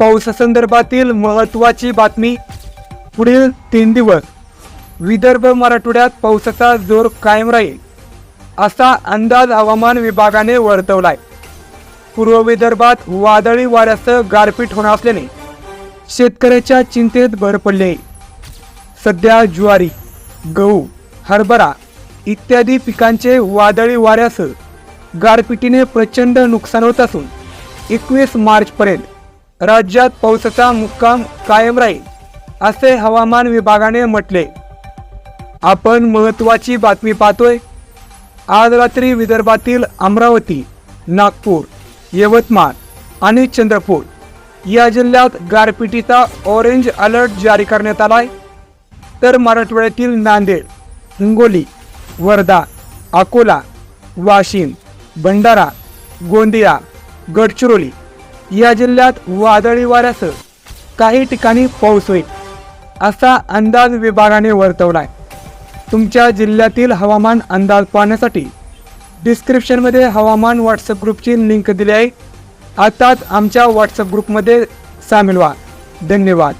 पावसासंदर्भातील महत्त्वाची बातमी. पुढील तीन दिवस. विदर्भ मराठवाड्यात पावसाचा जोर कायम राहील असा अंदाज हवामान विभागाने वर्तवलाय. पूर्व विदर्भात वादळी वाऱ्यासह गारपीट होणार असल्याने शेतकऱ्याच्या चिंतेत भर पडले. सध्या ज्वारी गहू हरभरा इत्यादी पिकांचे वादळी वाऱ्यासह गारपिटीने प्रचंड नुकसान होत असून एकवीस मार्चपर्यंत राज्यात पावसाचा मुक्काम कायम राहील असे हवामान विभागाने म्हटले. आपण महत्त्वाची बातमी पाहतोय. आज रात्री विदर्भातील अमरावती नागपूर यवतमाळ आणि चंद्रपूर या जिल्ह्यात गारपिटीचा ऑरेंज अलर्ट जारी करण्यात आलाय. तर मराठवाड्यातील नांदेड हिंगोली वर्धा अकोला वाशिम भंडारा गोंदिया गडचिरोली या जिल्ह्यात वादळी वाऱ्यासह काही ठिकाणी पाऊस होईल असा अंदाज विभागाने वर्तवलाय. तुमच्या जिल्ह्यातील हवामान अंदाज पाहण्यासाठी डिस्क्रिप्शनमध्ये हवामान व्हॉट्सअप ग्रुपची लिंक दिली आहे. आताच आमच्या व्हॉट्सअप ग्रुपमध्ये सामील व्हा. धन्यवाद.